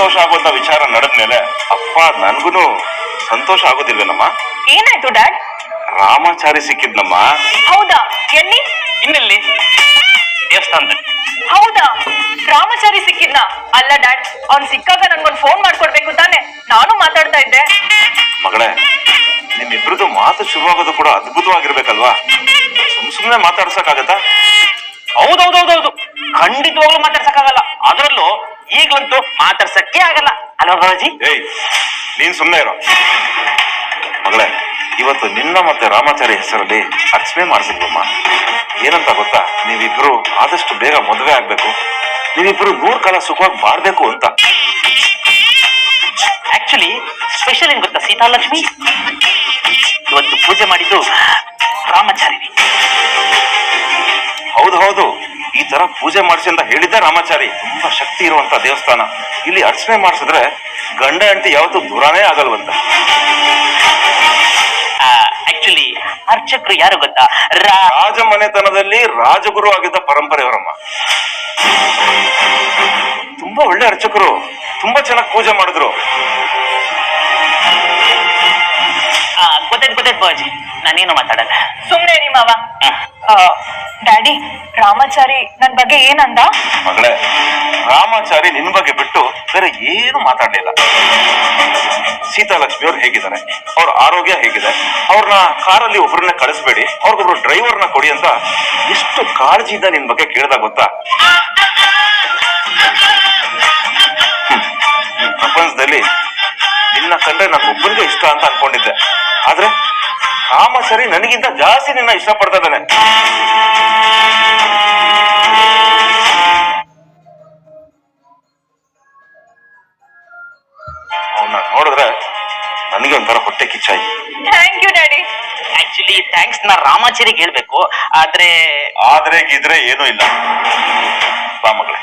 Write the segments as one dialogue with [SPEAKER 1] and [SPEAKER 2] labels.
[SPEAKER 1] ಸಂತೋಷ ಆಗುವಂತ ವಿಚಾರ ನಡೆದ್ಮೇಲೆ ಅಪ್ಪ ನನ್ಗುನು ಸಂತೋಷ ಆಗೋದಿಲ್ವೇನಮ್ಮ?
[SPEAKER 2] ಏನಾಯ್ತು ಡ್ಯಾಡ್
[SPEAKER 1] ರಾಮಾಚಾರಿ ಸಿಕ್ಕಿದ್ನಮ್ಮ.
[SPEAKER 2] ಹೌದಾ? ಎಲ್ಲಿ?
[SPEAKER 3] ಇನ್ನೆಲ್ಲಿ? ದೇವಸ್ಥಾನದಲ್ಲಿ.
[SPEAKER 2] ಹೌದಾ? ರಾಮಚಾರಿ ಸಿಕ್ಕಿದ್ನ? ಅಲ್ಲ ಡ್ಯಾಡ್ ಅವ್ನ್ ಸಿಕ್ಕಾಗ ನನ್ಗೊಂದ್ ಫೋನ್ ಮಾಡ್ಕೊಡ್ಬೇಕು ತಾನೆ. ನಾನು ಮಾತಾಡ್ತಾ ಇದ್ದೆ.
[SPEAKER 1] ಮಗಳೇ ನಿಮ್ಮಿಬ್ರದ್ದು ಮಾತು ಶುರುವಾಗೋದು ಕೂಡ ಅದ್ಭುತವಾಗಿರ್ಬೇಕಲ್ವಾ? ಸುಮ್ ಸುಮ್ನೆ ಮಾತಾಡ್ಸಕ್ಕಾಗತ್ತಾ?
[SPEAKER 3] ಹೌದೌದೌದೌದು. ಖಂಡಿತವಾಗ್ಲೂ ಮಾತಾಡ್ಸಕ್ಕಾಗಲ್ಲ. ಅದರಲ್ಲೂ ಈಗ್ಲಂತೂ ಮಾತಾಡ್ಸಕ್ಕೆ ಆಗಲ್ಲ. ಅಲ್ವಾ ಬಾಬಾಜಿ?
[SPEAKER 1] ಏಯ್ ನೀನ್ ಸುಮ್ಮನೆ ಇರೋ. ಮಗಳೇ ಇವತ್ತು ನಿನ್ನ ಮತ್ತೆ ರಾಮಾಚಾರಿ ಹೆಸರಲ್ಲಿ ಅರ್ಚನೆ ಮಾಡಿಸಿದ್ವಮ್ಮ. ಏನಂತ ಗೊತ್ತಾ? ನೀವಿಬ್ರು ಆದಷ್ಟು ಬೇಗ ಮದುವೆ ಆಗ್ಬೇಕು. ನೀವಿಬ್ರು ನೂರ್ ಕಾಲ ಸುಖವಾಗಿ ಬಾಳ್ಬೇಕು ಅಂತ.
[SPEAKER 3] ಆಕ್ಚುಲಿ ಸ್ಪೆಷಲ್ ಏನ್ ಗೊತ್ತಾ ಸೀತಾಲಕ್ಷ್ಮಿ? ಇವತ್ತು ಪೂಜೆ ಮಾಡಿದ್ದು ರಾಮಚಾರಿ
[SPEAKER 1] ಹೌದು ಹೌದು. ಈ ತರ ಪೂಜೆ ಮಾಡಿಸಿ ಅಂತ ಹೇಳಿದ್ದ ರಾಮಾಚಾರಿ. ತುಂಬಾ ಶಕ್ತಿ ಇರುವಂತ ದೇವಸ್ಥಾನ. ಇಲ್ಲಿ ಅರ್ಚನೆ ಮಾಡಿಸಿದ್ರೆ ಗಂಡ ಹೆಂಡತಿ ಯಾವತ್ತೂ ದೂರನೇ ಆಗಲ್ವಂತ.
[SPEAKER 3] ಆಕ್ಚುಲಿ ಅರ್ಚಕರು ಯಾರು ಗೊತ್ತಾ?
[SPEAKER 1] ರಾಜ ಮನೆತನದಲ್ಲಿ ರಾಜಗುರು ಆಗಿದ್ದ ಪರಂಪರೆಯವರಮ್ಮ ತುಂಬಾ ಒಳ್ಳೆ ಅರ್ಚಕರು. ತುಂಬಾ ಚೆನ್ನಾಗಿ ಪೂಜೆ ಮಾಡಿದ್ರು.
[SPEAKER 3] ಗೊತ್ತಾಯ್ತು ಗೊತ್ತಾಯ್ತು ನಾನೇನು ಮಾತಾಡಲ್ಲ.
[SPEAKER 2] ಸುಮ್ನೆ ರೀ ಮಾವ. ಡ್ಯಾಡಿ ರಾಮಾಚಾರಿ ನನ್ ಬಗ್ಗೆ ಏನಂದ?
[SPEAKER 1] ಮಗಳೇ ರಾಮಾಚಾರಿ ನಿನ್ ಬಗ್ಗೆ ಬಿಟ್ಟು ಬೇರೆ ಏನು ಮಾತಾಡ್ಲಿಲ್ಲ ಸೀತಾಲಕ್ಷ್ಮಿ ಅವ್ರು ಹೇಗಿದ್ದಾರೆ? ಅವ್ರ ಆರೋಗ್ಯ ಹೇಗಿದೆ? ಅವ್ರನ್ನ ಕಾರಲ್ಲಿ ಒಬ್ರನ್ನ ಕಳಿಸ್ಬೇಡಿ. ಅವ್ರಿಗೊಬ್ರು ಡ್ರೈವರ್ನ ಕೊಡಿ ಅಂತ ಎಷ್ಟು ಕಾಳಜಿಯಿಂದ ನಿನ್ ಬಗ್ಗೆ ಕೇಳ್ದ ಗೊತ್ತಾ? ಕಂಡ್ರೆ ನಾನು ಒಬ್ಬನಿಗೆ ಇಷ್ಟ ಅಂತ ಅನ್ಕೊಂಡಿದ್ದೆ. ಆದ್ರೆ ರಾಮಾಚಾರಿ ನನಗಿಂತ ಜಾಸ್ತಿ ನಿನ್ನ ಇಷ್ಟಪಡ್ತಾ ಇದ್ದಾನೆ. ಅವನ್ನ ನೋಡಿದ್ರೆ ನನಗೆ ಒಂಥರ ಹೊಟ್ಟೆ ಕಿಚ್ಚಾಯ್ತು
[SPEAKER 2] thank you daddy
[SPEAKER 3] actually thanks ನಾ ರಾಮಾಚಾರಿಗೆ ಹೇಳ್ಬೇಕು. ಆದ್ರೆ
[SPEAKER 1] ಆದ್ರೆ ಗಿದ್ರೆ ಏನೂ ಇಲ್ಲ. ಬಾ ಮಗಳೇ.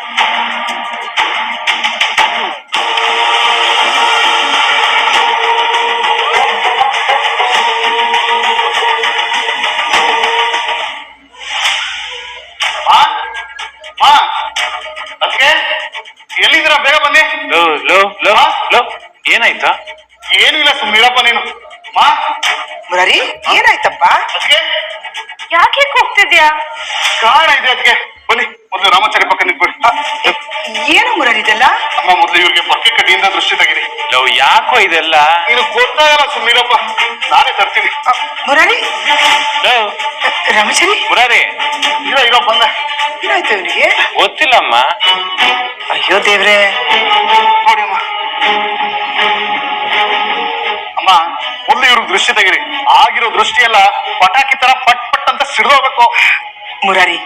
[SPEAKER 4] ಏನು ಇಲ್ಲ ಸುಮ್ಮನಿರಪ್ಪ ನೀನು. ಮಾ.
[SPEAKER 5] ಮುರಾರಿ ಏನಾಯ್ತಪ್ಪ?
[SPEAKER 4] ಅದಕ್ಕೆ
[SPEAKER 2] ಯಾಕೆ ಹೋಗ್ತಿದ್ಯಾ
[SPEAKER 4] ಕಾರಣ ಇದೆ ಅದಕ್ಕೆ ಬನ್ನಿ ಮೊದಲು ರಾಮಾಚಾರಿ ಪಕ್ಕ ನಿಂತ್ಬಿಡಿ
[SPEAKER 5] ಏನು ಮುರಾರಿ ಇದೆಲ್ಲ?
[SPEAKER 4] ಅಮ್ಮ ಮೊದಲು ಇವ್ರಿಗೆ ಪಕ್ಕೆ ಕಡ್ಡಿಯಿಂದ ದೃಷ್ಟಿ ತೆಗಿರಿ.
[SPEAKER 1] ಲವ್ ಯಾಕೋ ಇದೆಲ್ಲ?
[SPEAKER 4] ನೀನು ಗೊತ್ತಾಗಲ್ಲ ಸುಮ್ಮನಿರಪ್ಪ ನಾನೇ ತರ್ತೀನಿ.
[SPEAKER 5] ಮುರಾರಿ
[SPEAKER 1] ಲವ್.
[SPEAKER 5] ರಾಮಚಾರಿ
[SPEAKER 1] ಮುರಾರಿ
[SPEAKER 4] ಇಲ್ಲ ಇರೋ ಬಂದ.
[SPEAKER 5] ಏನಾಯ್ತು ಇವನಿಗೆ?
[SPEAKER 1] ಗೊತ್ತಿಲ್ಲಮ್ಮ.
[SPEAKER 5] ಅಯ್ಯೋ ದೇವ್ರೆ.
[SPEAKER 4] ದೃಷ್ಟಿ ತೆಗಿರಿ. ಆಗಿರೋ ದೃಷ್ಟಿ ಎಲ್ಲ ಪಟಾಕಿ ತರ ಪಟ್ ಪಟ್ ಅಂತ ಸಿಡಿದೋಗ್ಬೇಕು
[SPEAKER 5] ಮುರಾರಿ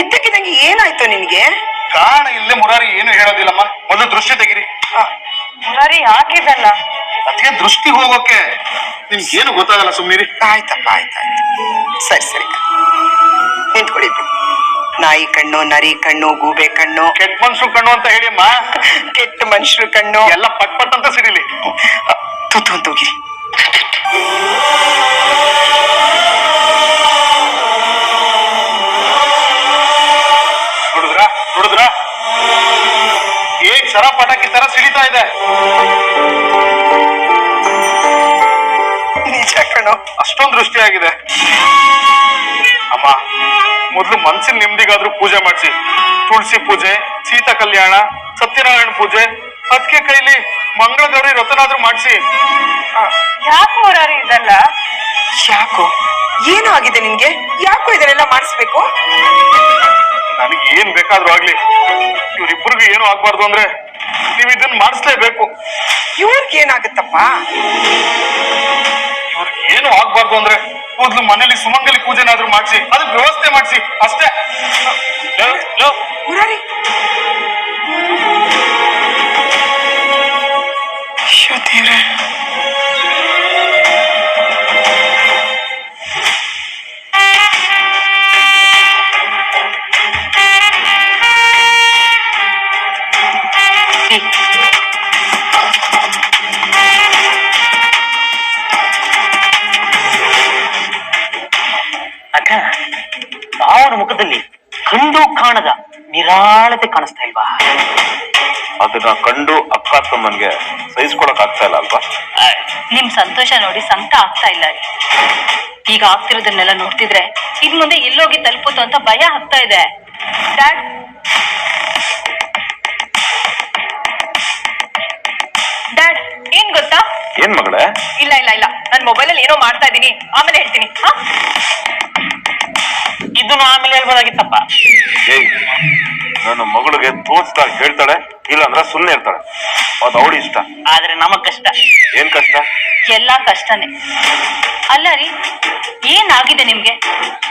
[SPEAKER 5] ಇದ್ದಕ್ಕಿದ್ದಂಗೆ ಏನಾಯ್ತು ನಿನ್ಗೆ?
[SPEAKER 4] ಕಾರಣ ಇಲ್ಲೇ ಮುರಾರಿ ಏನು ಹೇಳೋದಿಲ್ಲಮ್ಮ. ಮೊದಲು ದೃಷ್ಟಿ ತೆಗಿರಿ.
[SPEAKER 2] ಮುರಾರಿ ಯಾಕಿದಲ್ಲ
[SPEAKER 4] ಅದಕ್ಕೆ ದೃಷ್ಟಿ ಹೋಗೋಕೆ ನಿಮ್ಗೆ ಏನು ಗೊತ್ತಾಗಲ್ಲ ಸುಮ್ಮನಿರಿ
[SPEAKER 5] ಆಯ್ತಪ್ಪ ಆಯ್ತಾಯ್ತು ಸರಿ ಸರಿ. ನಿಂತ್ಕೊಳ್ಳಿ. ನಾಯಿ ಕಣ್ಣು ನರಿ ಕಣ್ಣು ಗೂಬೆ ಕಣ್ಣು.
[SPEAKER 4] ಕೆಟ್ಟ ಮನುಷ್ಯರು ಕಣ್ಣು ಅಂತ ಹೇಳಿ ಅಮ್ಮ
[SPEAKER 5] ಕೆಟ್ಟ ಮನುಷ್ಯರು ಕಣ್ಣು.
[SPEAKER 4] ಎಲ್ಲ ಪಟ್ ಪಟ್ ಅಂತ ಸಿಡಿಲಿ.
[SPEAKER 5] ತೂತು ಅಂತ ಹೋಗಿರಿ.
[SPEAKER 4] ನೋಡಿದ್ರ? ನೋಡಿದ್ರ? ಏನ್ ಸರ ಪಟಾಕಿ ತರ ಸಿಡಿತಾ ಇದೆ?
[SPEAKER 5] ನಿಜ
[SPEAKER 4] ಅಷ್ಟೊಂದು ದೃಷ್ಟಿಯಾಗಿದೆ ಅಮ್ಮ ಮೊದ್ಲು ಮನ್ಸಿನ ನೆಮ್ಮದಿಗಾದ್ರೂ ಪೂಜೆ ಮಾಡಿಸಿ. ತುಳಸಿ ಪೂಜೆ ಸೀತಾ ಕಲ್ಯಾಣ ಸತ್ಯನಾರಾಯಣ ಪೂಜೆ ಅದಕ್ಕೆ ಕೈಲಿ ಮಂಗಳ ರಥನಾದ್ರೂ ಮಾಡಿಸಿ.
[SPEAKER 2] ಯಾಕೋ ಮುರಾರಿ ಇದಲ್ಲ?
[SPEAKER 5] ಯಾಕೋ ಏನು ಆಗಿದೆ ನಿನ್ಗೆ? ಯಾಕೋ ಇದನ್ನೆಲ್ಲ ಮಾಡಿಸ್ಬೇಕು?
[SPEAKER 4] ನನಗೆ ಏನ್ ಬೇಕಾದ್ರೂ ಆಗ್ಲಿ. ಇವ್ರಿಬ್ರಿಗೂ ಏನು ಆಗ್ಬಾರ್ದು ಅಂದ್ರೆ ನೀವು ಇದನ್ನ ಮಾಡಿಸ್ಲೇಬೇಕು.
[SPEAKER 5] ಇವ್ರಿಗೆ ಏನಾಗುತ್ತಪ್ಪ?
[SPEAKER 4] ಇವ್ರಿಗೆ ಏನು ಆಗ್ಬಾರ್ದು ಅಂದ್ರೆ ಮೊದ್ಲು ಮನೇಲಿ ಸುಮಂಗಲಿ ಪೂಜೆನಾದ್ರೂ ಮಾಡಿಸಿ ಅದಕ್ಕೆ ವ್ಯವಸ್ಥೆ ಮಾಡಿಸಿ ಅಷ್ಟೇ.
[SPEAKER 5] ಮುರಾರಿ. ಅಯ್ಯೋ ದೇವ್ರೆ
[SPEAKER 3] ಅಕ್ಕ ಮಾವನ ಮುಖದಲ್ಲಿ ಕಂಡು ಕಾಣದ ನಿರಾಳತೆ ಕಾಣಿಸ್ತಾ ಇಲ್ವಾ?
[SPEAKER 1] ಅದನ್ನ ಕಂಡು ಅಕ್ಕ ತಮ್ಮನ್ಗೆ ಸಹಿಸ್ಕೊಳಕ್ ಆಗ್ತಾ ಇಲ್ಲ ಅಲ್ವಾ?
[SPEAKER 2] ನಿಮ್ ಸಂತೋಷ ನೋಡಿ ಸಂಕಟ ಆಗ್ತಾ ಇಲ್ಲ ರೀ. ಈಗ ಆಗ್ತಿರೋದನ್ನೆಲ್ಲ ನೋಡ್ತಿದ್ರೆ ಇನ್ ಮುಂದೆ ಎಲ್ಲೋಗಿ ತಲುಪುತ್ತೋ ಅಂತ ಭಯ ಆಗ್ತಾ ಇದೆ. ಡ್ಯಾಡ್ ಏನ್ ಗೊತ್ತಾ?
[SPEAKER 1] ಏನ್ ಮಗಳೇ?
[SPEAKER 2] ಇಲ್ಲ ಇಲ್ಲ ಇಲ್ಲ. ನನ್ ಮೊಬೈಲ್ ಅಲ್ಲಿ ಏನೋ ಮಾಡ್ತಾ ಇದೀನಿ ಆಮೇಲೆ ಹೇಳ್ತೀನಿ. ಹಾ?
[SPEAKER 3] ಇದನ್ನು ಆಮೇಲೆ ಹೇಳ್ಬೋದಾಗಿತ್ತಪ್ಪ.
[SPEAKER 1] ಏಯ್ ನನ್ನ ಮಗಳಿಗೆ ತೋಚ್ದಾಗ ಹೇಳ್ತಾಳೆ. ಇಲ್ಲಾಂದ್ರೆ ಸುಮ್ಮನೆ ಇರ್ತಾಳೆ ಅದು ಅವಳು ಇಷ್ಟ.
[SPEAKER 3] ಆದ್ರೆ ನಮಗ್ ಕಷ್ಟ.
[SPEAKER 1] ಏನ್ ಕಷ್ಟ?
[SPEAKER 2] ಎಲ್ಲಾ ಕಷ್ಟನೇ. ಅಲ್ಲ ರೀ ಏನಾಗಿದೆ ನಿಮ್ಗೆ?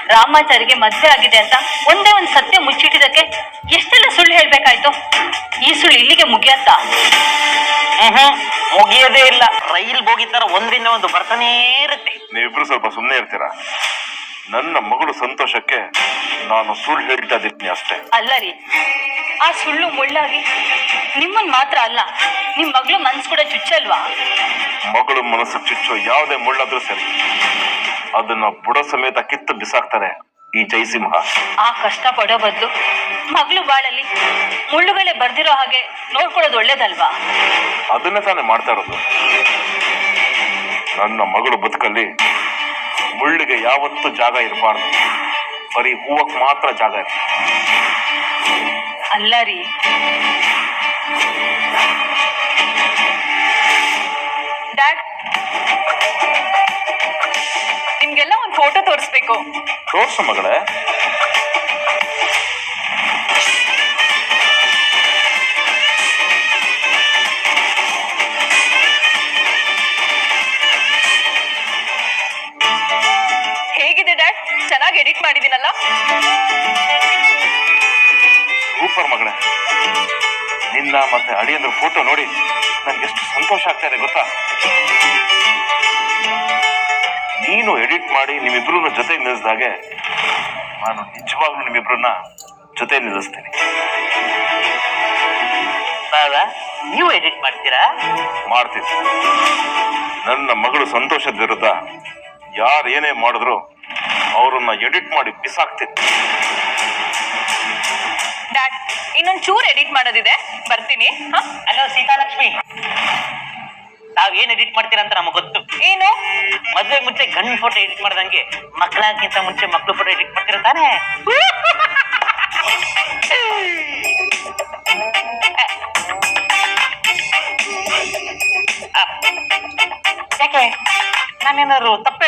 [SPEAKER 2] ರಾಮಾಚಾರಿಗೆ ಮದ್ವೆ ಆಗಿದೆ ಅಂತ ಒಂದೇ ಒಂದ್ ಸತ್ಯ ಮುಚ್ಚಿಟ್ಟಿದಕ್ಕೆ ಎಷ್ಟೆಲ್ಲ ಸುಳ್ಳು ಹೇಳ್ಬೇಕಾಯ್ತು? ಈ ಸುಳ್ಳು ಇಲ್ಲಿಗೆ ಮುಗಿಯತ್ತಾ?
[SPEAKER 3] ಹ್ಮ್ ಮುಗಿಯೋದೇ ಇಲ್ಲ. ರೈಲ್ ಬೋಗಿ ತರ ಒಂದಿನ ಒಂದು ಬರ್ತಾನೇ ಇರುತ್ತೆ.
[SPEAKER 1] ನೀವಿಬ್ರು ಸ್ವಲ್ಪ ಸುಮ್ಮನೆ ಇರ್ತೀರಾ? ನನ್ನ ಮಗಳು ಸಂತೋಷಕ್ಕೆ ನಾನು ಸುಳ್ಳು ಹೇಳ್ತಾ ಇದ್ದೀನಿ ಅಷ್ಟೇ.
[SPEAKER 2] ಅಲ್ಲ ರೀ ಆ ಸುಳ್ಳು ಮುಳ್ಳಾಗಿ ನಿಮ್ಮನ್ ಮಾತ್ರ ಅಲ್ಲ ನಿಮ್ ಮಗಳು ಮನ್ಸ್ ಕೂಡ ಚುಚ್ಚಲ್ವಾ?
[SPEAKER 1] ಮಗಳು ಮನಸ್ಸು ಚುಚ್ಚು ಯಾವುದೇ ಮುಳ್ಳಾದ್ರೂ ಸರಿ. ಅದನ್ನ ಬುಡ ಸಮೇತ ಕಿತ್ತು ಬಿಸಾಕ್ತಾರೆ ಈ ಜೈಸಿಂಹ.
[SPEAKER 2] ಆ ಕಷ್ಟ ಪಡೋ ಬದಲು ಮಗಳು ಬಾಳಲ್ಲಿ ಮುಳ್ಳುಗಳೇ ಬರ್ದಿರೋ ಹಾಗೆ ನೋಡ್ಕೊಳ್ಳೋದು ಒಳ್ಳೇದಲ್ವಾ?
[SPEAKER 1] ಅದನ್ನೇ ತಾನೇ ಮಾಡ್ತಾ ಇರೋದು. ನನ್ನ ಮಗಳು ಬದುಕಲ್ಲಿ ಮುಳ್ಳಿಗೆ ಯಾವತ್ತೂ ಜಾಗ ಇರಬಾರ್ದು. ಬರೀ ಹೂವಕ್ ಮಾತ್ರ ಜಾಗ ಇರ್ತದೆ
[SPEAKER 2] ಅಲ್ಲ ರೀ. ಡ್ಯಾಡ್ ನಿಮ್ಗೆಲ್ಲ ಒಂದು ಫೋಟೋ ತೋರಿಸ್ಬೇಕು.
[SPEAKER 1] ತೋರ್ಸು ಮಗಳೇ. ನಿನ್ನ ಮತ್ತೆ ಅಡಿಯಂದ್ರ ಫೋಟೋ ನೋಡಿ ನನ್ಗೆ ಎಷ್ಟು ಸಂತೋಷ ಆಗ್ತಾ ಇದೆ ಗೊತ್ತಾ? ನೀನು ಎಡಿಟ್ ಮಾಡಿ ನಿಮ್ಮಿಬ್ರು ಜೊತೆ ನಿಲ್ಲಿಸಿದಾಗೆ ನಾನು ನಿಜವಾಗ್ಲೂ ನಿಮ್ಮಿಬ್ರನ್ನ ಜೊತೆ ನಿಲ್ಲಿಸ್ತೀನಿ.
[SPEAKER 3] ನೀವು ಎಡಿಟ್ ಮಾಡ್ತೀರಾ?
[SPEAKER 1] ಮಾಡ್ತೀನಿ. ನನ್ನ ಮಗಳು ಸಂತೋಷದ ವಿರುದ್ಧ ಯಾರು ಏನೇ ಮಾಡಿದ್ರು ಅವರನ್ನ ಎಡಿಟ್ ಮಾಡಿ ಬಿಸಾಕ್ತೀನಿ.
[SPEAKER 2] ಡ್ಯಾಡ್ ಇನ್ನೊಂದ್ ಚೂರ್ ಎಡಿಟ್ ಮಾಡೋದಿದೆ. ಬರ್ತೀನಿ. ಹಾ?
[SPEAKER 3] ಹಲೋ ಸೀತಾಲಕ್ಷ್ಮಿ. ತಾವ್ ಏನ್ ಎಡಿಟ್ ಮಾಡ್ತೀರಂತ ಅಂತ ನಮಗ್ ಗೊತ್ತು.
[SPEAKER 2] ಏನು?
[SPEAKER 3] ಮದ್ವೆ ಮುಂಚೆ ಗಂಡ್ ಫೋಟೋ ಎಡಿಟ್ ಮಾಡ್ದಂಗೆ ಮಕ್ಕಳಾಗಿಂತ ಮುಂಚೆ ಮಕ್ಳು ಫೋಟೋ ಎಡಿಟ್ ಮಾಡ್ತೀರಾ ತಾನೇ? ಅಹ್, ಯಾಕೆ? ನಾನೇನಾದ್ರು ತಪ್ಪು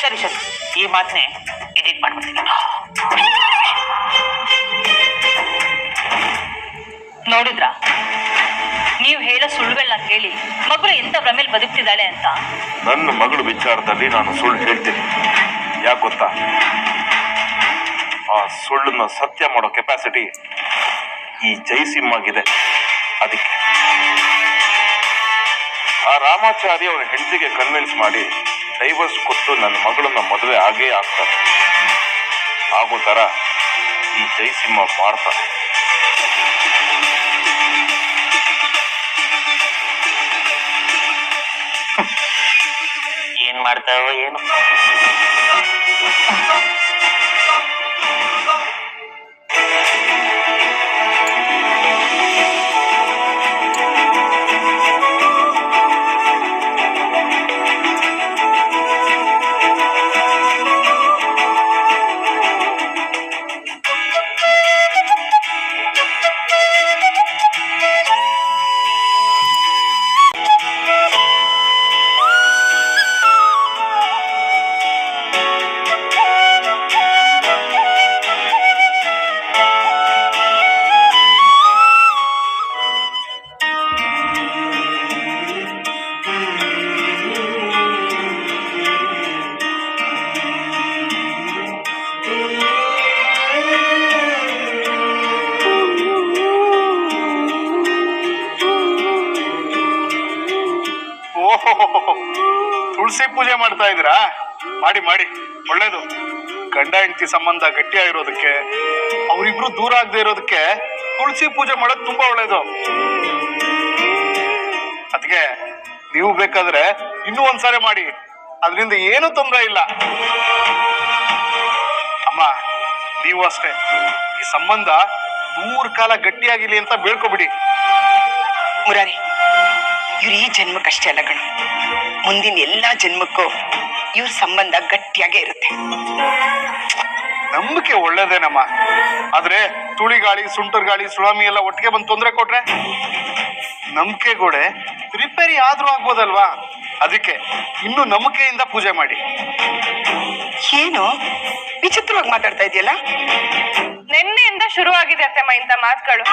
[SPEAKER 3] ಸರಿ ಸರಿ. ಈ ಮಾತನ್ನೇ ಎಡಿಟ್ ಮಾಡ್ಬಿಡ್ತೀನಿ.
[SPEAKER 2] ನೋಡಿದ್ರಾ? ನೀವು ಹೇಳೋ ಸುಳ್ಳುಗಳನ್ನ ಕೇಳಿ ಮಗಳು ಎಂತ ಮೇಲೆ ಬದುಕ್ತಿದ್ದಾಳೆ ಅಂತ?
[SPEAKER 1] ನನ್ನ ಮಗಳು ವಿಚಾರದಲ್ಲಿ ನಾನು ಸುಳ್ಳು ಹೇಳ್ತೀನಿ. ಯಾಕೆ ಗೊತ್ತಾ? ಆ ಸುಳ್ಳನ್ನ ಸತ್ಯ ಮಾಡೋ ಕೆಪಾಸಿಟಿ ಈ ಜೈಸಿಂಹಾಗಿದೆ ಅದಕ್ಕೆ. ಆ ರಾಮಾಚಾರಿ ಅವನ ಹೆಂಡತಿಗೆ ಕನ್ವಿನ್ಸ್ ಮಾಡಿ ಡೈವರ್ಸ್ ಕೊಟ್ಟು ನನ್ನ ಮಗಳನ್ನ ಮದುವೆ ಆಗೇ ಆಗ್ತಾರೆ. ಆಗೋ ಥರ ಈ ಜೈಸಿಂಹ ಮಾಡ್ತಾನೆ
[SPEAKER 3] ಏನ್ ಮಾಡ್ತಾವೋ ಏನು?
[SPEAKER 4] ತುಳಸಿ ಪೂಜೆ ಮಾಡ್ತಾ ಇದ್ದೀರಾ? ಮಾಡಿ ಮಾಡಿ. ಒಳ್ಳೇದು. ಗಂಡ, ಹೆಂಡತಿ ಸಂಬಂಧ ಗಟ್ಟಿಯಾಗಿರೋದಕ್ಕೆ ಅವರಿಬ್ರು ದೂರ ಆಗದೆ ಇರೋದಕ್ಕೆ ತುಳಸಿ ಪೂಜೆ ಮಾಡೋದು ತುಂಬಾ ಒಳ್ಳೇದು. ಅದಕ್ಕೆ ನೀವು ಬೇಕಾದ್ರೆ ಇನ್ನೂ ಒಂದ್ಸಾರಿ ಮಾಡಿ. ಅದರಿಂದ ಏನು ತೊಂದರೆ ಇಲ್ಲ. ಅಮ್ಮ, ನೀವು ಅಷ್ಟೇ. ಈ ಸಂಬಂಧ ನೂರು ಕಾಲ ಗಟ್ಟಿಯಾಗಿಲಿ ಅಂತ ಬೇಡ್ಕೊಬಿಡಿ.
[SPEAKER 5] ಮುರಾರಿ ಇವ್ರು ಈ ಜನ್ಮಕ್ಕಷ್ಟೇ ಅಲ್ಲ ಕಣು. ಮುಂದಿನ ಎಲ್ಲಾ ಜನ್ಮಕ್ಕೂ ಇವ್ರ ಸಂಬಂಧ ಗಟ್ಟಿಯಾಗೇ ಇರುತ್ತೆ.
[SPEAKER 4] ನಂಬಿಕೆ ಒಳ್ಳೇದೇನಮ್ಮ? ಆದ್ರೆ ತುಳಿ ಗಾಳಿ ಸುಂಟರ್ ಗಾಳಿ ಸುಳಾಮಿ ಎಲ್ಲ ಒಟ್ಟಿಗೆ ಬಂದು ತೊಂದರೆ ಕೊಟ್ರೆ? ನಂಬಿಕೆ ಗೋಡೆ ರಿಪೇರಿ ಆದ್ರೂ ಆಗ್ಬೋದಲ್ವಾ? ಅದಕ್ಕೆ ಇನ್ನು ನಂಬಿಕೆಯಿಂದ ಪೂಜೆ ಮಾಡಿ.
[SPEAKER 5] ಏನು? ವಿಚಿತ್ರವಾಗಿ ಮಾತಾಡ್ತಾ ಇದೆಯಲ್ಲ?
[SPEAKER 6] ನಿನ್ನೆಯಿಂದ ಶುರುವಾಗಿದೆ ಅತ್ತೆಮ್ಮ ಇಂಥ ಮಾತುಗಳು.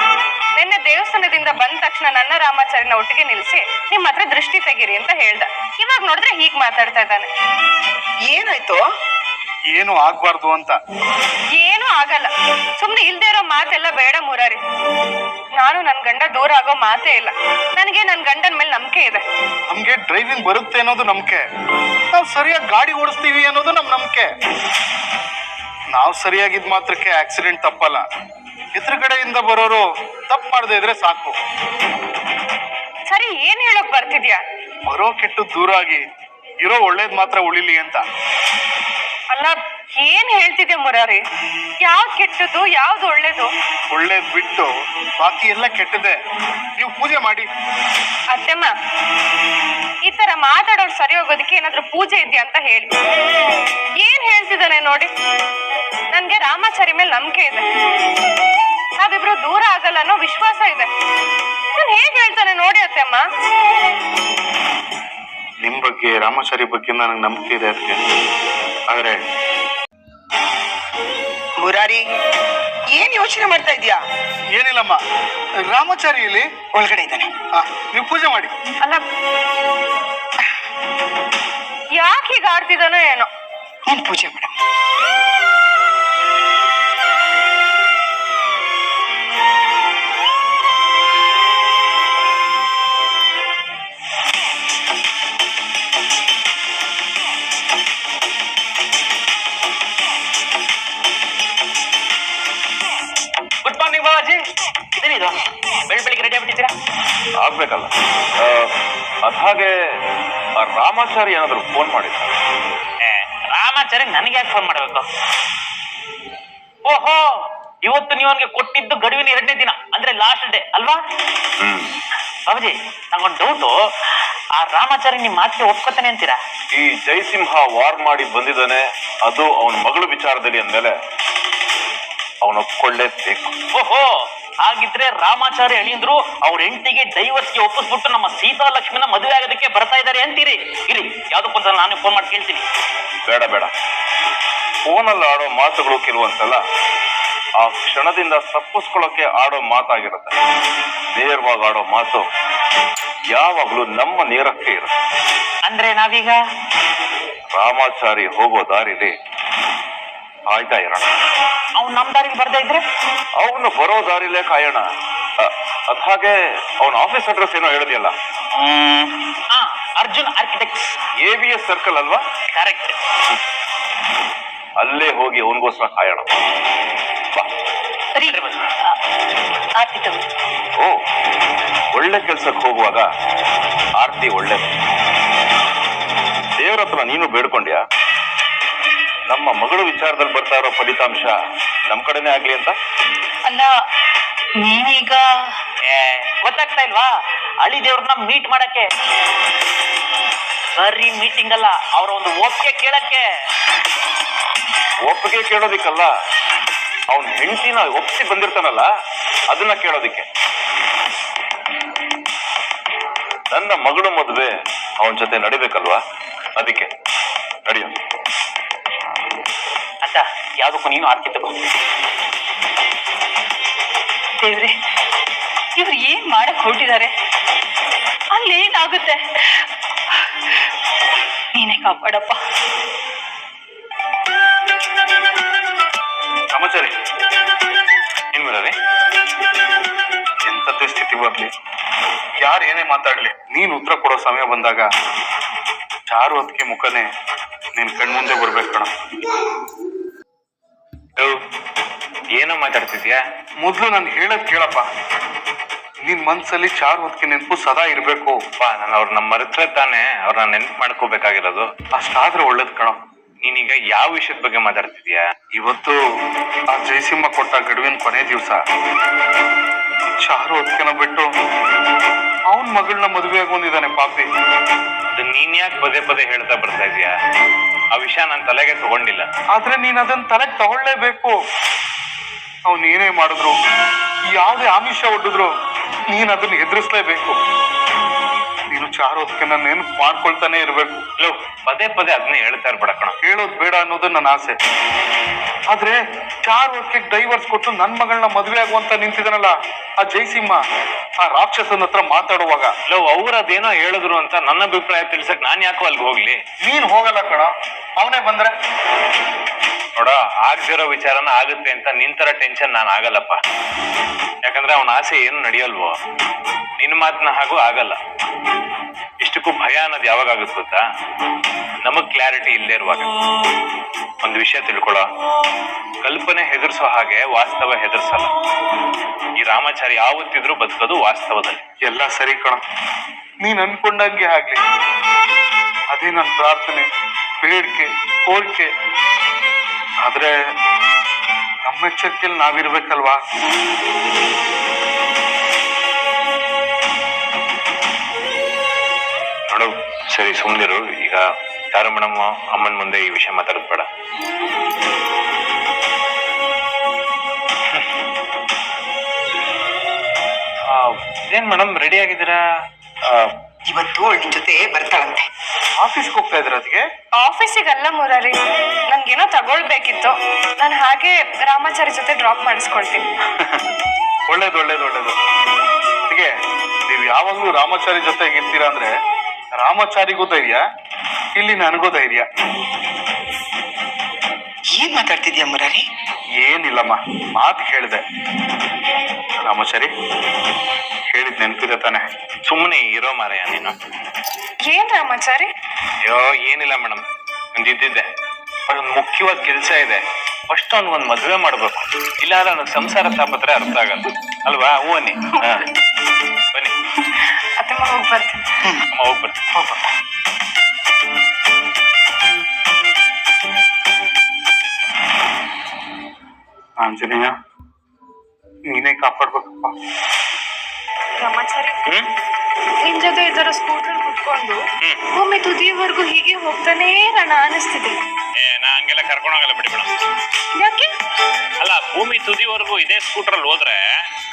[SPEAKER 6] ನಿನ್ನೆ ದೇವಸ್ಥಾನದಿಂದ ಬಂದ ತಕ್ಷಣ ನನ್ನ ರಾಮಾಚಾರ್ಯನ ಒಟ್ಟಿಗೆ ನಿಲ್ಲಿಸಿ ನಿಮ್ಮ ಹತ್ರ ದೃಷ್ಟಿ ತೆಗೀರಿ ಅಂತ ಹೇಳ್ದ. ಇವಾಗ ನೋಡಿದ್ರೆ ಹೀಗ್ ಮಾತಾಡ್ತಾ ಇದ್ದಾನೆ.
[SPEAKER 5] ಏನಾಯ್ತು?
[SPEAKER 4] ಏನು ಆಗ್ಬಾರ್ದು ಅಂತ?
[SPEAKER 6] ಏನು ಆಗಲ್ಲ. ಸುಮ್ನೆ ಇಲ್ದೆ ಇರೋ ಮಾತೆಲ್ಲ ಬೇಡ ಮುರಾರಿ. ನಾನು ನನ್ ಗಂಡ ದೂರ ಆಗೋ ಮಾತೇ ಇಲ್ಲ. ನನಗೆ ನನ್ ಗಂಡನ ಮೇಲೆ ನಂಬಿಕೆ ಇದೆ.
[SPEAKER 4] ನಮ್ಗೆ ಡ್ರೈವಿಂಗ್ ಬರುತ್ತೆ ಅನ್ನೋದು ನಂಬಿಕೆ. ನಾವು ಸರಿಯಾಗಿ ಗಾಡಿ ಓಡಿಸ್ತೀವಿ ಅನ್ನೋದು ನಮ್ ನಂಬಿಕೆ. ನಾವು ಸರಿಯಾಗಿದ್ ಮಾತ್ರಕ್ಕೆ ಆಕ್ಸಿಡೆಂಟ್ ತಪ್ಪಲ್ಲ. ಎದುರುಗಡೆಯಿಂದ ಬರೋರು ತಪ್ಪು ಮಾಡದೇ ಇದ್ರೆ ಸಾಕು.
[SPEAKER 6] ಸರಿ ಏನ್ ಹೇಳಕ್ ಬರ್ತಿದ್ಯಾ?
[SPEAKER 4] ಬರೋ ಕೆಟ್ಟು ದೂರ ಆಗಿ ಇರೋ ಒಳ್ಳೇದ್ ಮಾತ್ರ ಉಳಿಲಿ ಅಂತ.
[SPEAKER 6] ಅಲ್ಲ ಏನ್ ಹೇಳ್ತಿದ್ಯಾ ಮುರಾರಿ? ಯಾವ್ ಕೆಟ್ಟದ್ದು ಯಾವ್ದು ಒಳ್ಳೇದು?
[SPEAKER 4] ಒಳ್ಳೇದ್ ಬಿಟ್ಟು ಬಾಕಿ ಎಲ್ಲ ಕೆಟ್ಟದೆ ನೀವು ಪೂಜೆ ಮಾಡಿ.
[SPEAKER 6] ಅತ್ತೆಮ್ಮ ಈ ತರ ಮಾತಾಡೋರು ಸರಿ ಹೋಗೋದಕ್ಕೆ ಏನಾದ್ರೂ ಪೂಜೆ ಇದೆಯಾ ಅಂತ ಹೇಳಿ. ಏನ್ ಹೇಳ್ತಿದ್ದಾನೆ ನೋಡಿ? ನನ್ಗೆ ರಾಮಾಚಾರಿ ಮೇಲೆ ನಂಬಿಕೆ ಇದೆ. ನಾವಿಬ್ರು ದೂರ ಆಗಲ್ಲ ಅನ್ನೋ ವಿಶ್ವಾಸ ಇದೆ. ನಾನು ಹೇಗ್ ಹೇಳ್ತಾನೆ ನೋಡಿ ಅತ್ತೆಮ್ಮ
[SPEAKER 4] ನಿಮ್ ಬಗ್ಗೆ ರಾಮಾಚಾರಿ ಬಗ್ಗೆ ನನಗೆ ನಂಬಿಕೆ ಇದೆ ಅದಕ್ಕೆ ಆದ್ರೆ
[SPEAKER 5] ಮುರಾರಿ ಏನ್ ಯೋಚನೆ ಮಾಡ್ತಾ ಇದೀಯಾ
[SPEAKER 4] ಏನಿಲ್ಲಮ್ಮ ರಾಮಾಚಾರಿ ಇಲ್ಲಿ
[SPEAKER 5] ಒಳಗಡೆ ಇದ್ದಾನೆ.
[SPEAKER 4] ಆ, ನೀವು ಪೂಜೆ ಮಾಡಿ.
[SPEAKER 6] ಅಲ್ಲ ಯಾಕೆ ಹೀಗೆ ಆಡ್ತಿದ್ದಾನೋ ಏನೋ.
[SPEAKER 5] ನೀನ್ ಪೂಜೆ ಮಾಡ
[SPEAKER 3] ಬೆಳಿಗ್ಗೆ ರೆಡಿ ಆಗ್ಬಿಟ್ಟಿದ್ದೀರಾ?
[SPEAKER 1] ಆಗ್ಬೇಕಲ್ಲ. ಅದಾಗೆ ರಾಮಾಚಾರಿ ಏನಾದ್ರು ಫೋನ್ ಮಾಡಿದ
[SPEAKER 3] ರಾಮಾಚಾರಿ ನನಗೆ ಯಾಕೆ ಫೋನ್ ಮಾಡಬೇಕು? ಓಹೋ ಇವತ್ತು ನೀವು ಅವನಿಗೆ ಕೊಟ್ಟಿದ್ದು ಗಡುವಿನ ಎರಡನೇ ದಿನ ಅಂದ್ರೆ ಲಾಸ್ಟ್ ಡೇ ಅಲ್ವಾ?
[SPEAKER 1] ಹ್ಮ್.
[SPEAKER 3] ಬಾಬಾಜಿ ನಂಗೊಂದು ಡೌಟು ಆ ರಾಮಾಚಾರಿ ನಿಮ್ಮ ಮಾತಿಗೆ ಒಪ್ಕೋತಾನೆ ಅಂತೀರಾ?
[SPEAKER 1] ಈ ಜಯಸಿಂಹ ವಾರ್ ಮಾಡಿ ಬಂದಿದ್ದಾನೆ ಅದು ಅವನ ಮಗಳು ವಿಚಾರದಲ್ಲಿ ಅಂದ್ಮೇಲೆ ಅವನು ಒಪ್ಕೊಳ್ಳೇಬೇಕು
[SPEAKER 3] ಓಹೋ ಹಾಗಿದ್ರೆ ರಾಮಾಚಾರಿ ಅಳಿಯಂದ್ರು ಅವ್ರ ಹೆಂಡತಿಗೆ ಡೈವರ್ಸ್ಗೆ ಒಪ್ಪಿಸ್ಬಿಟ್ಟು ನಮ್ಮ ಸೀತಾ ಲಕ್ಷ್ಮಿನ ಮದುವೆ ಆಗೋದಕ್ಕೆ ಬರ್ತಾ ಇದ್ದಾರೆ ಅಂತೀರಿ. ಇರಿ ಯಾವ್ದಕ್ಕೊಂದ್ಸಲ ನಾನು ಫೋನ್ ಮಾಡಿ ಕೇಳ್ತೀನಿ.
[SPEAKER 1] ಬೇಡ ಬೇಡ. ಫೋನಲ್ಲಿ ಆಡೋ ಮಾತುಗಳು ಕೆಲವೊಂದ್ಸಲ ಆ ಕ್ಷಣದಿಂದ ತಪ್ಪಿಸ್ಕೊಳ್ಳೋಕೆ ಆಡೋ ಮಾತಾಗಿರುತ್ತೆ. ನೇರವಾಗಿ ಆಡೋ ಮಾತು ಯಾವಾಗ್ಲೂ ನಮ್ಮ ನೇರಕ್ಕೆ ಇರುತ್ತೆ.
[SPEAKER 3] ಅಂದ್ರೆ ನಾವೀಗ?
[SPEAKER 1] ರಾಮಾಚಾರಿ ಹೋಗೋ ದಾರಿಲಿ ಕಾಯ್ತಾ ಇರೋಣ?
[SPEAKER 3] ಅವ್ನು ನಮ್ ದಾರಿಗೆ ಬರ್ದೇ ಇದ್ರೆ?
[SPEAKER 1] ಅವನು ಬರೋ ದಾರಿಲೇ ಕಾಯೋಣ. ಅದ್ ಹಾಗೆ ಅವನ ಆಫೀಸ್ ಅಡ್ರೆಸ್ ಏನೋ ಹೇಳಿದೆಯಲ್ಲ?
[SPEAKER 3] ಹಾ Arjun architects
[SPEAKER 1] A B S circle ಅಲ್ವಾ?
[SPEAKER 3] ಕರೆಕ್ಟ್
[SPEAKER 1] ಅಲ್ಲೇ ಹೋಗಿ ಅವನಿಗೋಸ್ಕರ ಕಾಯೋಣ. ಓ ಒಳ್ಳೆ ಕೆಲ್ಸಕ್ಕೆ ಹೋಗುವಾಗ ಆರ್ತಿ ಒಳ್ಳೆ ದೇವರತ್ರ ಹತ್ರ ನೀನು ಬೇಡ್ಕೊಂಡ್ಯಾ? ನಮ್ಮ ಮಗಳು ವಿಚಾರದಲ್ಲಿ ಬರ್ತಾ ಇರೋ ಫಲಿತಾಂಶ ನಮ್ ಕಡೆನೇ ಆಗ್ಲಿ ಅಂತ?
[SPEAKER 2] ಅಲ್ಲ ನೀವೀಗ
[SPEAKER 3] ಏ ಗೊತ್ತಾಗ್ತಾ ಇಲ್ವಾ? ಅಳಿ ದೇವ್ರನ್ನ ಮೀಟ್ ಮಾಡಕ್ಕೆ. ಸರಿ ಮೀಟಿಂಗ್ ಅಲ್ಲ ಅವ್ರ ಒಂದು ಒಪ್ಪಿಗೆ ಕೇಳಕ್ಕೆ.
[SPEAKER 1] ಒಪ್ಪಿಗೆ ಕೇಳೋದಿಕ್ಕಲ್ಲ ಅವನ್ ಹೆಂಡತಿನ ಒಪ್ಪಿಸಿ ಬಂದಿರ್ತಾನಲ್ಲ ಅದನ್ನ ಕೇಳೋದಿಕ್ಕೆ. ನನ್ನ ಮಗಳು ಮದುವೆ ಅವನ ಜೊತೆ ನಡಿಬೇಕಲ್ವಾ? ಅದಕ್ಕೆ ನಡೆಯೋ.
[SPEAKER 3] ಅಕ್ಕ ಯಾವ್ದಕ್ಕೂ ನೀನು ಆರ್ತಿ ತಗೋ
[SPEAKER 2] ದೇವ್ರಿ ಇವ್ರು ಏನ್ ಮಾಡಕ್ ಹೊರಟಿದ್ದಾರೆ? ಅಲ್ಲಿ ಏನಾಗುತ್ತೆ? ನೀನೇ ಕಾಪಾಡಪ್ಪ.
[SPEAKER 4] ಸಮಾಚಾರಿ ಏನ್ ಮೇಲರಿ ಎಂತದ್ದೇ ಸ್ಥಿತಿ ಬರ್ಲಿ. ಯಾರು ಏನೇ ಮಾತಾಡ್ಲಿ ನೀನ್ ಉತ್ತರ ಕೊಡೋ ಸಮಯ ಬಂದಾಗ ಚಾರು ಹೊತ್ತಿಗೆ ಮುಖನೇ ನಿನ್ ಕಣ್ಮುಂದೆ ಬರ್ಬೇಕು ಕಣ.
[SPEAKER 1] ಏನೋ ಮಾತಾಡ್ತಿದ್ಯಾ?
[SPEAKER 4] ಮೊದ್ಲು ನಾನು ಹೇಳದ್ ಕೇಳಪ್ಪ. ನಿನ್ ಮನ್ಸಲ್ಲಿ ಚಾರ್ ಹೊತ್ತಿಗೆ ನೆನಪು ಸದಾ ಇರ್ಬೇಕು.
[SPEAKER 1] ನಾನು ಅವ್ರನ್ನ ಮರೆತ್ರೆ ತಾನೇ ಅವ್ರನ್ನ ನೆನ್ಪು ಮಾಡ್ಕೋಬೇಕಾಗಿರೋದು.
[SPEAKER 4] ಅಷ್ಟಾದ್ರೆ ಒಳ್ಳೇದ್ ಕಣ.
[SPEAKER 7] ನೀನೀಗ ಯಾವ ವಿಷಯದ ಬಗ್ಗೆ ಮಾತಾಡ್ತಿದ್ಯಾ?
[SPEAKER 4] ಇವತ್ತು ಆ ಜಯಸಿಂಹ ಕೊಟ್ಟ ಗಡುವಿನ ಕೊನೆ ದಿವಸ. ಚಾರು ಹೊತ್ತಿಗೆನ ಬಿಟ್ಟು ಅವನ್ ಮಗಳನ್ನ ಮದುವೆ ಆಗೊಂಡಿದ್ದಾನೆ ಪಾಪಿ.
[SPEAKER 7] ಅದು ನೀನ್ ಯಾಕೆ ಪದೇ ಪದೇ ಹೇಳ್ತಾ ಬರ್ತಾ ಇದೀಯಾ? ಆ ವಿಷಯ ನಾನು ತಲೆಗೆ ತಗೊಂಡಿಲ್ಲ.
[SPEAKER 4] ಆದ್ರೆ ನೀನ್ ಅದನ್ನ ತಲೆಗೆ ತಗೊಳ್ಳೇಬೇಕು. ಅವ್ನು ಏನೇ ಮಾಡಿದ್ರು. ಯಾವ್ದೇ ಆಮಿಷ ಒಡ್ಡಿದ್ರು ನೀನ್ ಅದನ್ನ ಎದುರಿಸ್ಲೇಬೇಕು ಚಾರು ಹೊತ್ಕೆನ ನೆನ್ಪು ಮಾಡ್ಕೊಳ್ತಾನೆ ಇರ್ಬೇಕು.
[SPEAKER 7] ಲೋ ಪದೇ ಪದೇ ಅದನ್ನ ಹೇಳ್ತಾ ಇರ್ಬೇಡ ಕಣ.
[SPEAKER 4] ಹೇಳೋದು ಬೇಡ ಅನ್ನೋದು ನನ್ನ ಆಸೆ. ಆದ್ರೆ ಚಾರ್ ಹೊತ್ತಿಗೆ ಡೈವರ್ಸ್ ಕೊಟ್ಟು ನನ್ನ ಮಗಳನ್ನ ಮದುವೆ ಆಗುವಂತ ನಿಂತಿದನಲ್ಲ ಆ ಜೈಸಿಂಹ ಆ ರಾಕ್ಷಸನ ಹತ್ರ ಮಾತಾಡುವಾಗ.
[SPEAKER 7] ಲೋ ಅವ್ರ ಅದೇನೋ ಹೇಳಿದ್ರು ಅಂತ ನನ್ನ ಅಭಿಪ್ರಾಯ ತಿಳ್ಸಕ್ ನಾನ್ ಯಾಕೋ ಅಲ್ಲಿಗೆ ಹೋಗ್ಲಿ?
[SPEAKER 4] ನೀನ್ ಹೋಗಲ್ಲ ಕಣ. ಅವನೇ ಬಂದ್ರೆ?
[SPEAKER 7] ನೋಡ ಆಗ್ದಿರೋ ವಿಚಾರನ ಆಗುತ್ತೆ ಅಂತ ನಿಂತರ ಟೆನ್ಷನ್ ನಾನು ಆಗಲ್ಲಪ್ಪ. ಯಾಕಂದ್ರೆ ಅವನ ಆಸೆ ಏನು ನಡೆಯಲ್ವೋ? ನಿನ್ನ ಮಾತನ್ನ ಹಾಗೂ ಆಗಲ್ಲ. ಇಷ್ಟಕ್ಕೂ ಭಯ ಅನ್ನೋದು ಯಾವಾಗ ಆಗುತ್ತೆ ಗೊತ್ತಾ ನಮಗ್ ಕ್ಲಾರಿಟಿ ಇಲ್ಲದೆ ಇರುವಾಗ. ಒಂದು ವಿಷಯ ತಿಳ್ಕೊಳ್ಳೋ. ಕಲ್ಪನೆ ಹೆದರ್ಸೋ ಹಾಗೆ ವಾಸ್ತವ ಹೆದರ್ಸಲ್ಲ. ಈ ರಾಮಾಚಾರ್ಯ ಯಾವತ್ತಿದ್ರು ಬದುಕೋದು ವಾಸ್ತವದಲ್ಲಿ.
[SPEAKER 4] ಎಲ್ಲ ಸರಿ ಕಣ. ನೀನ್ ಅನ್ಕೊಂಡಂಗೆ ಆಗ್ಲಿ. ಅದೇ ನನ್ನ ಪ್ರಾರ್ಥನೆ, ಬೇಡಿಕೆ, ಕೋರಿಕೆ. ಆದ್ರೆ ನಮ್ಮ ಎಚ್ಚರಿಕೆಯಲ್ಲಿ ನಾವಿರ್ಬೇಕಲ್ವಾ?
[SPEAKER 7] ಸರಿ ಸುಮ್ಮನಿರು ಈಗ ಯಾರು ಮೇಡಮ್ ಅಮ್ಮನ ಮುಂದೆ ಈ ವಿಷಯ ಮಾತಾಡೋದು ಬೇಡ ಆ, ಏನ್ ಮೇಡಮ್ ರೆಡಿ ಆಗಿದ್ದೀರಾ?
[SPEAKER 5] ಇವತ್ತು ಅವಳ ಜೊತೆ ಬರ್ತಾಳಂತೆ.
[SPEAKER 4] ಆಫೀಸ್ಗೆ ಹೋಗ್ತಾ ಇದ್ರ ಅದಕ್ಕೆ?
[SPEAKER 6] ಆಫೀಸಿಗಲ್ಲ ಮುರಾರಿ. ನನ್ಗೇನೋ ತಗೊಳ್ಬೇಕಿತ್ತು. ನಾನು ಹಾಗೆ ರಾಮಾಚಾರಿ ಜೊತೆ ಡ್ರಾಪ್ ಮಾಡಿಸ್ಕೊಳ್ತೀನಿ.
[SPEAKER 4] ಒಳ್ಳೇದು ಒಳ್ಳೇದು ಒಳ್ಳೇದು. ಅದಕ್ಕೆ ನೀವು ಯಾವಾಗಲೂ ರಾಮಾಚಾರಿ ಜೊತೆಗೆ ಇರ್ತೀರಾ ಅಂದ್ರೆ ರಾಮಾಚಾರಿಗೂ ಧೈರ್ಯ ಇಲ್ಲಿ ನನಗೂ ಧೈರ್ಯ.
[SPEAKER 5] ಏನ್ ಮಾತಾಡ್ತಿದ್ಯಾ ಮುರಾರಿ?
[SPEAKER 4] ಏನಿಲ್ಲಮ್ಮ ಮಾತು ಹೇಳಿದೆ ರಾಮಾಚಾರಿ ಹೇಳಿದ್ ನೆನಪಿದೆ ತಾನೆ.
[SPEAKER 7] ಸುಮ್ಮನೆ ಇರೋ ಮಾರಯ್ಯ ನೀನು.
[SPEAKER 6] ಏನ್ ರಾಮಾಚಾರಿ?
[SPEAKER 7] ಅಯ್ಯೋ ಏನಿಲ್ಲ ಮೇಡಮ್. ಒಂದು ಇದ್ದಿದ್ದೆ ಒಂದು ಮುಖ್ಯವಾದ ಕೆಲಸ ಇದೆ. ಫಸ್ಟ್ ಅವ್ನು ಒಂದ್ ಮದ್ವೆ ಮಾಡ್ಬೇಕು. ಇಲ್ಲ ಅಂದ್ರೆ ನನಗೆ ಸಂಸಾರ ತಾಪತ್ರೆ ಅರ್ಥ ಆಗಲ್ಲ. ಅಲ್ವಾ? ಹೂವನ್ನಿ. ಬನ್ನಿ.
[SPEAKER 6] ಅತ್ತಮ್ಮ ಹೋಗಿ ಬರ್ತೀನಿ
[SPEAKER 7] ಅಮ್ಮ ಹೋಗಿ ಬರ್ತೀನಿ
[SPEAKER 4] ಆಂಜನೇಯ ನೀನೇ ಕಾಪಾಡ್ಬೇಕಪ್ಪ
[SPEAKER 6] ರಾಮಾಚಾರಿ
[SPEAKER 7] ಹ್ಮ್?
[SPEAKER 6] ನಿನ್ ಜೊತೆ ಈ ತರ ಸ್ಕೂಟರ್ ಕುತ್ಕೊಂಡು
[SPEAKER 7] ಹ್ಮ್.
[SPEAKER 6] ಒಮ್ಮೆ ತುದಿಯವರೆಗೂ ಹೀಗೆ ಹೋಗ್ತಾನೇ ರಣ ಅನಿಸ್ತಿದೆ.
[SPEAKER 7] ಏ ನಾ ಹಂಗೆಲ್ಲ ಕರ್ಕೊಂಡೋಗಲ್ಲ ಬಿಡಿ ಮೇಡಮ್
[SPEAKER 6] ಯಾಕೆ?
[SPEAKER 7] ಅಲ್ಲ ಭೂಮಿ ತುದಿವರೆಗೂ ಇದೇ ಸ್ಕೂಟ್ರಲ್ಲಿ ಹೋದ್ರೆ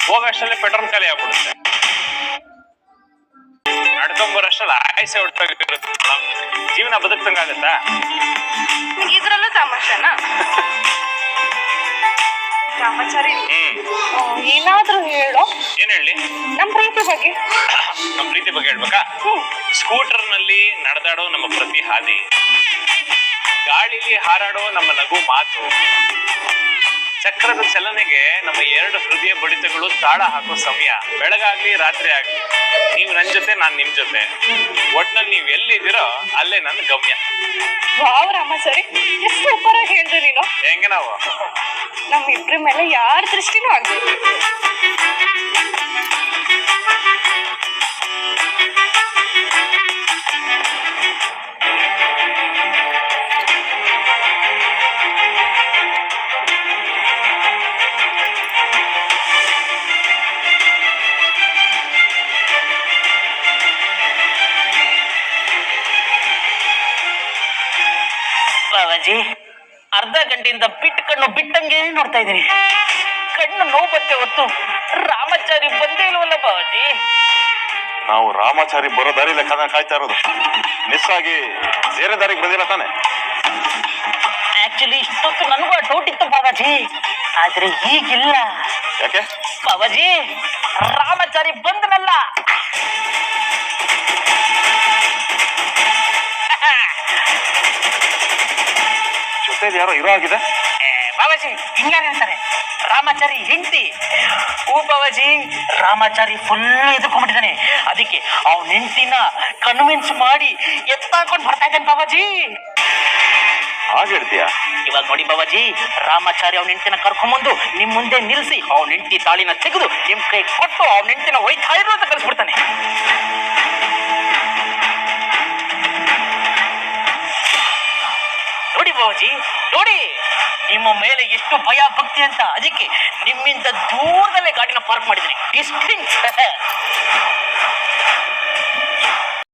[SPEAKER 7] ಹೋಗಷ್ಟಲ್ಲೇ ಪೆಟ್ರೋಲ್ ಖಾಲಿ ಆಗ್ಬಿಡುತ್ತೆ. ನಡ್ಕೊಂಬರಷ್ಟಲ್ಲ ಆಯ್ಸೆ ಹೊಡ್ತಾಗಿರುತ್ತೆ ಜೀವನ ಬದುಕ್ದಂಗಾಗತ್ತಾ
[SPEAKER 6] ಇದ್ರಲ್ಲೂ ತಮಾಷೆನಾ? ರಾಮಾಚಾರಿ
[SPEAKER 7] ಹ್ಮ್.
[SPEAKER 6] ಏನಾದ್ರೂ ಹೇಳೋ.
[SPEAKER 7] ಏನ್ ಹೇಳಿ?
[SPEAKER 6] ನಮ್ ಪ್ರೀತಿ ಬಗ್ಗೆ.
[SPEAKER 7] ನಮ್ ಪ್ರೀತಿ ಬಗ್ಗೆ ಹೇಳ್ಬೇಕಾ? ಸ್ಕೂಟರ್ನಲ್ಲಿ ಸ್ಕೂಟರ್ನಲ್ಲಿ ನಡೆದಾಡೋ ನಮ್ಮ ಪ್ರತಿ ಹಾದಿ ಗಾಳಿಲಿ ಹಾರಾಡೋ ನಮ್ಮ ನಗು ಮಾತು ಚಕ್ರದ ಚಲನೆಗೆ ನಮ್ಮ ಎರಡು ಹೃದಯ ಬಡಿತಗಳು ತಾಳ ಹಾಕೋ ಸಮಯ. ಬೆಳಗಾಗ್ಲಿ ರಾತ್ರಿ ಆಗ್ಲಿ. ನೀವು ನನ್ ಜೊತೆ ನಾನ್ ನಿಮ್ ಜೊತೆ. ಒಟ್ನಲ್ಲಿ ನೀವ್ ಎಲ್ಲಿದ್ದೀರೋ ಅಲ್ಲೇ ನನ್ನ ಗಮ್ಯ.
[SPEAKER 6] ವಾವ್ ಸರಿ ಎಷ್ಟು ಸೂಪರ್ ಆಗಿ ಹೇಳ್ದೆ ನೀನು?
[SPEAKER 7] ಹೆಂಗೆ ನಾವು?
[SPEAKER 6] ನಮ್ ಇಬ್ರ ಮೇಲೆ ಯಾರ ದೃಷ್ಟಿನೂ ಆಗ್ಬೇಕು
[SPEAKER 3] ಬಾಬಾಜಿ ಅರ್ಧ ಗಂಟೆಯಿಂದ ಬಿಟ್ಟು ಕಣ್ಣು ಬಿಟ್ಟಂಗೆ ನೋಡ್ತಾ ಇದ್ದೀನಿ. ಕಣ್ಣು ನೋವು ಬಂತೆ ಹೊತ್ತು ರಾಮಾಚಾರಿ ಬಂದೇ ಇಲ್ವಲ್ಲ ಬಾಬಾಜಿ?
[SPEAKER 7] ನಾವು ರಾಮಾಚಾರಿ ಬರೋ ದಾರಿ ಲೆಕ್ಕ ಕಾಯ್ತಾ ಇರೋದು. ಮಿಸ್ ಆಗಿ ಬೇರೆ ದಾರಿಗೆ ಬಂದಿಲ್ಲ ತಾನೆ.
[SPEAKER 3] ಆಕ್ಚುಲಿ ಇಷ್ಟೊತ್ತು ನನಗೂ ಆ ಡೌಟ್ ಇತ್ತು ಬಾಬಾಜಿ. ಆದ್ರೆ ಈಗಿಲ್ಲ.
[SPEAKER 7] ಯಾಕೆ?
[SPEAKER 3] ಬಾಬಾಜಿ ರಾಮಾಚಾರಿ ಬಂದನಲ್ಲ.
[SPEAKER 7] ಜೊತೆ ಯಾರೋ ಇರೋ ಆಗಿದೆ?
[SPEAKER 3] ಬಾಬಾಜಿ ಹಿಂಗ್ಯಾರು ಹೇಳ್ತಾರೆ? ರಾಮಾಚಾರಿ ಹೆಂಡತಿ. ಓ ಬಾಬಾಜಿ ರಾಮಾಚಾರಿ ಫುಲ್ ಎದುರ್ಕೊಂಡ್ಬಿಟ್ಟಿದ್ದಾನೆ ಅದಕ್ಕೆ ಅವನ ಹೆಂಡತಿನ ಕನ್ವಿನ್ಸ್ ಮಾಡಿ ಎತ್ತಾಕೊಂಡು ಬರ್ತಾ ಇದ್ದಾನೆ ಬಾಬಾಜಿ.
[SPEAKER 7] ಹಾಗೆ ಹೇಳ್ತೀಯಾ?
[SPEAKER 3] ಇವಾಗ ನೋಡಿ ಬಾಬಾಜಿ ರಾಮಾಚಾರಿ ಅವನ ಹೆಂಡತಿನ ಕರ್ಕೊಂಬಂದು ನಿಮ್ ಮುಂದೆ ನಿಲ್ಸಿ ಅವನ ಹೆಂಡತಿ ತಾಳಿನ ತೆಗೆದು ನಿಮ್ ಕೈ ಕೊಟ್ಟು ಅವನ ಹೆಂಡತಿನ ಒಯ್ತಾ ಇರೋ ಅಂತ ಕಳಿಸ್ಬಿಡ್ತಾನೆ ಬಾಬಾಜಿ ನೋಡಿ, ನಿಮ್ಮ ಮೇಲೆ ಎಷ್ಟು ಭಯ ಭಕ್ತಿ ಅಂತ. ಅದಕ್ಕೆ ನಿಮ್ಮಿಂದ ದೂರದಲ್ಲೇ ಗಾಡಿನ ಪಾರ್ಕ್ ಮಾಡಿದ್ದೀನಿ. ಡಿಸ್ಟೆನ್ಸ್